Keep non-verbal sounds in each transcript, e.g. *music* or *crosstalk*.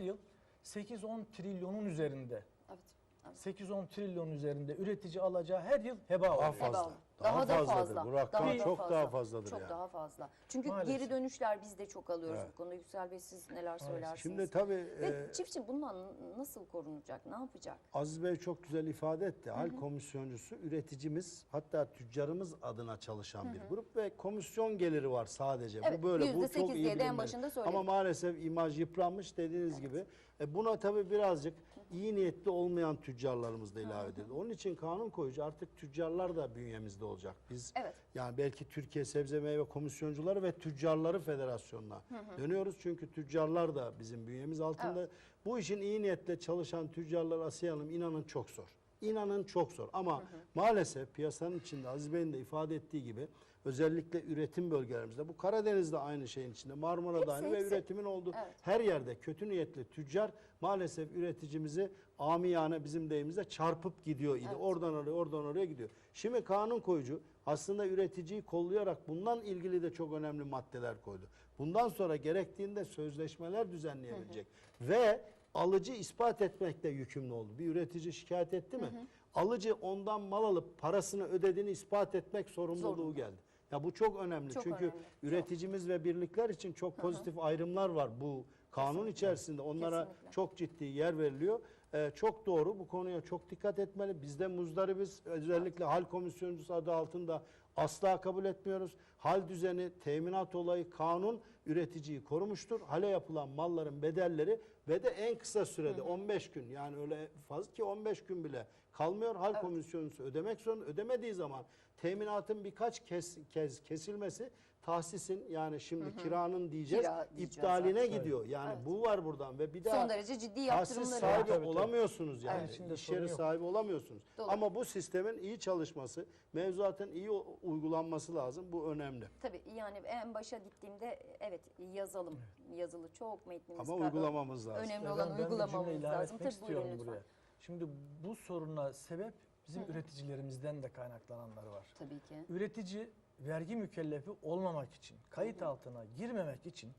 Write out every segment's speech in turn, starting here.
yıl 8-10 trilyonun üzerinde Evet. evet. 8-10 trilyonun üzerinde üretici alacağı her yıl heba Daha oluyor. fazla. Daha da fazladır. fazla. Bu rakam da çok daha fazladır Çok yani. daha fazla. Çünkü Maalesef. geri dönüşler biz de çok alıyoruz Evet. bu konuda. Yüksel Bey siz neler söylersiniz? Şimdi tabii Ve e, çiftçi bundan nasıl korunacak? Ne yapacak? Aziz Bey çok güzel ifade etti. Hal komisyoncusu üreticimiz hatta tüccarımız adına çalışan bir grup ve komisyon geliri var sadece. Evet, bu böyle bu çok iyi en başında söyledik. Ama maalesef imaj yıpranmış dediğiniz gibi. E, buna tabii birazcık iyi niyetli olmayan tüccarlarımız da ilave edildi. Onun için kanun koyucu artık tüccarlar da bünyemizde olacak. Biz Evet. yani belki Türkiye Sebze Meyve Komisyoncuları ve Tüccarları Federasyonu'na dönüyoruz. Çünkü tüccarlar da bizim bünyemiz altında. Evet. Bu işin iyi niyetle çalışan tüccarlar Asiye Hanım inanın çok zor. İnanın çok zor ama maalesef piyasanın içinde Aziz Bey'in de ifade ettiği gibi özellikle üretim bölgelerimizde bu Karadeniz'de aynı şeyin içinde Marmara'da Hepsi, aynı ve üretimin olduğu Evet. her yerde kötü niyetli tüccar maalesef üreticimizi amiyane bizim deyimizde çarpıp gidiyor idi. Oradan oraya oradan oraya gidiyor. Şimdi kanun koyucu aslında üreticiyi kollayarak bundan ilgili de çok önemli maddeler koydu. Bundan sonra gerektiğinde sözleşmeler düzenleyebilecek ve alıcı ispat etmekle yükümlü oldu. Bir üretici şikayet etti mi? Alıcı ondan mal alıp parasını ödediğini ispat etmek sorumluluğu Zorunlu. geldi. Ya bu çok önemli. Çok Çünkü önemli. üreticimiz ve birlikler için çok pozitif ayrımlar var bu kanun içerisinde. Onlara Kesinlikle. çok ciddi yer veriliyor. Ee, çok doğru. Bu konuya çok dikkat etmeli. Biz de muzdaribiz. Özellikle hal komisyoncusu adı altında asla kabul etmiyoruz. Hal düzeni, teminat olayı, kanun üreticiyi korumuştur. Hale yapılan malların bedelleri ve de en kısa sürede 15 gün yani öyle fazla ki 15 gün bile kalmıyor. Hal komisyoncusu ödemek zorunda. Ödemediği zaman teminatın birkaç kez, kez kesilmesi tahsisin yani şimdi kiranın diyeceğiz Kira diyeceğiz iptaline artık. gidiyor. Yani bu var buradan ve bir daha Son derece ciddi tahsis yaptırımları sahibi var. Olamıyorsunuz yani. Evet. İş sorun yeri sahibi olamıyorsunuz. Doğru. Ama bu sistemin iyi çalışması, mevzuatın iyi uygulanması lazım. Bu önemli. Tabii yani en başa gittiğimde evet yazalım. Yazılı çok metnimiz Ama var. uygulamamız lazım. Önemli Ya olan ben- ben uygulamamız ilave lazım. etmek Tabii buyurun istiyorum lütfen. buraya. Şimdi bu soruna sebep bizim üreticilerimizden de kaynaklananlar var. Tabii ki. Üretici vergi mükellefi olmamak için, kayıt altına girmemek için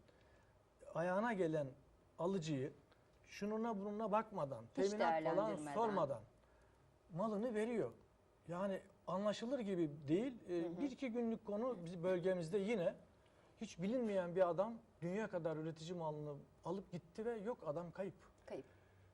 ayağına gelen alıcıyı şununa bununa bakmadan, Hiç teminat falan sormadan malını veriyor. Yani anlaşılır gibi değil. Ee, Bir iki günlük konu biz bölgemizde yine hiç bilinmeyen bir adam dünya kadar üretici malını alıp gitti ve yok adam kayıp. Kayıp.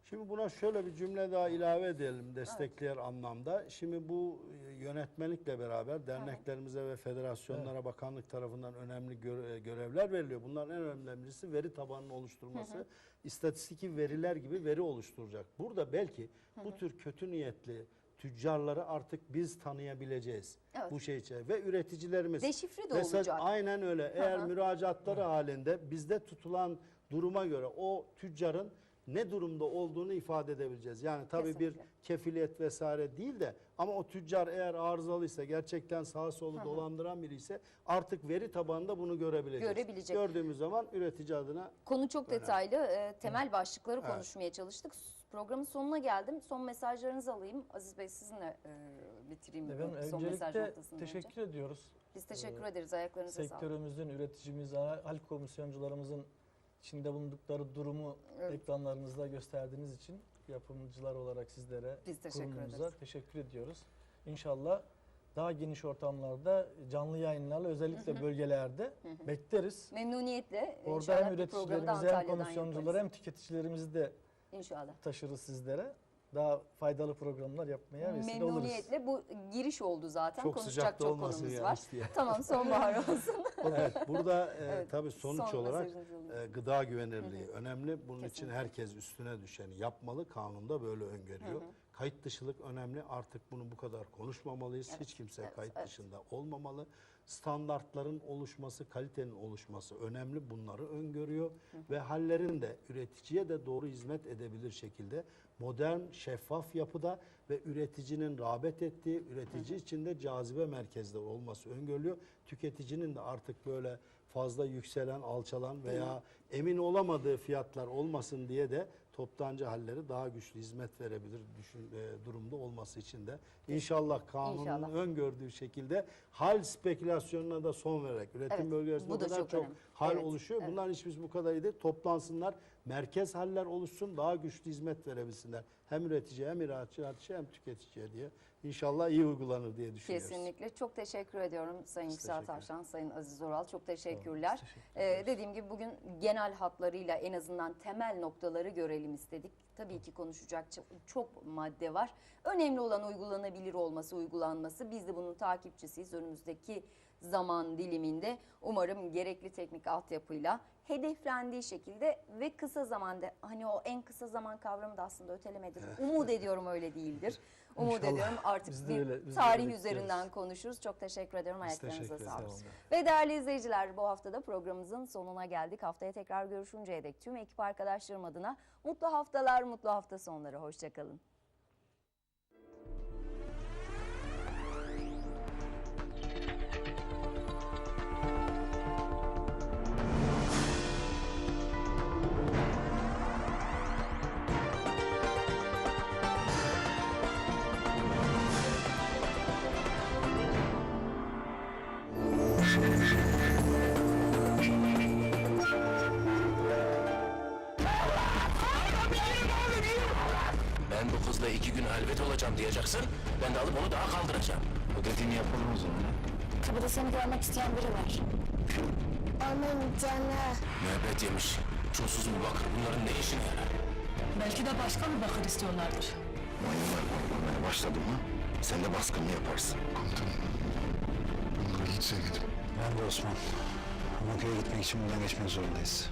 Şimdi buna şöyle bir cümle daha ilave edelim destekleyen anlamda. Şimdi bu e, yönetmelikle beraber derneklerimize ve federasyonlara bakanlık tarafından önemli e, görevler veriliyor. Bunların en önemlisi veri tabanının oluşturması. İstatistiki veriler gibi veri oluşturacak. Burada belki bu tür kötü niyetli tüccarları artık biz tanıyabileceğiz. Evet. Bu şey için ve üreticilerimiz. Deşifre de Mesela olacak. Aynen öyle. Eğer hı. müracaatları halinde bizde tutulan duruma göre o tüccarın ne durumda olduğunu ifade edebileceğiz. Yani tabii bir Kesinlikle. kefiliyet vesaire değil de ama o tüccar eğer arızalıysa gerçekten sağa solu dolandıran biri ise artık veri tabanında bunu görebileceğiz. Görebilecek. Gördüğümüz zaman üretici adına Konu çok detaylı. Ee, temel başlıkları konuşmaya çalıştık. Programın sonuna geldim. Son mesajlarınızı alayım. Aziz Bey sizinle e, bitireyim Efendim, bu son mesaj noktasını teşekkür önce. ediyoruz. Biz teşekkür ederiz. Ayaklarınıza sağlık. Sektörümüzün, üreticimiz, hal komisyoncularımızın içinde bulundukları durumu Evet. ekranlarınızda gösterdiğiniz için yapımcılar olarak sizlere, Biz teşekkür kurumumuza ederiz. teşekkür ediyoruz. İnşallah daha geniş ortamlarda canlı yayınlarla özellikle bölgelerde bekleriz. Memnuniyetle Orada inşallah hem üreticilerimizi hem komisyoncuları hem tüketicilerimizi de İnşallah. taşırız sizlere. Daha faydalı programlar yapmaya vesile oluruz. Memnuniyetle bu giriş oldu zaten. Çok Konuşacak çok konumuz yani var. diye. *laughs* Tamam sonbahar olsun. *laughs* Evet, burada e, *laughs* Evet, tabii sonuç son olarak e, gıda güvenirliği önemli. Bunun için Kesinlikle. herkes üstüne düşeni yapmalı. Kanunda böyle öngörüyor. Kayıt dışılık önemli. Artık bunu bu kadar konuşmamalıyız. Hiç kimse evet, kayıt evet. dışında olmamalı. Standartların oluşması, kalitenin oluşması önemli. Bunları öngörüyor ve hallerin de üreticiye de doğru hizmet edebilir şekilde modern, şeffaf yapıda ve üreticinin rağbet ettiği, üretici için de cazibe merkezde olması öngörülüyor. Tüketicinin de artık böyle fazla yükselen, alçalan veya emin olamadığı fiyatlar olmasın diye de toptancı halleri daha güçlü hizmet verebilir düşün, e, durumda olması için de inşallah kanunun İnşallah. öngördüğü şekilde hal spekülasyonuna da son vererek üretim Evet, bölgesinde bu kadar çok çok önemli. hal Evet, oluşuyor. evet. Bunların hiçbir bu kadar değil. Toplansınlar, merkez haller oluşsun, daha güçlü hizmet verebilsinler. Hem üreticiye hem ihracatçıya hem tüketiciye diye. İnşallah iyi uygulanır diye düşünüyoruz. Kesinlikle. Çok teşekkür ediyorum Sayın Yüksel Taşan, Sayın Aziz Oral. Çok teşekkürler. teşekkür Ee, dediğim gibi bugün genel hatlarıyla en azından temel noktaları görelim istedik. Tabii ki konuşacak çok, çok madde var. Önemli olan uygulanabilir olması, uygulanması. Biz de bunun takipçisiyiz. Önümüzdeki zaman diliminde umarım gerekli teknik altyapıyla hedeflendiği şekilde ve kısa zamanda hani o en kısa zaman kavramı da aslında ötelemedir. *laughs* Umut ediyorum öyle değildir. Umut İnşallah. ediyorum artık Biz bir öyle- biz tarih üzerinden bekliyoruz. konuşuruz. Çok teşekkür ediyorum. Biz Ayaklarınıza sağlık. Ve değerli izleyiciler bu hafta da programımızın sonuna geldik. Haftaya tekrar görüşünceye dek tüm ekip arkadaşlarım adına mutlu haftalar, mutlu hafta sonları. Hoşçakalın. Ben bu kızla iki gün halvet olacağım diyeceksin. Ben de alıp onu daha kaldıracağım. O dediğini yapalım o zaman. Kapıda seni görmek isteyen biri var. Onun canı. Müebbet yemiş. Çulsuz mu bakır bunların ne işine yarar? Belki de başka bir bakır istiyorlardır. Mayınlar korkmaya başladı mı sen de baskını yaparsın. Komutanım. Onlara hiç sevmedim. Ben de Osman. Ama köye gitmek için buradan geçmek zorundayız.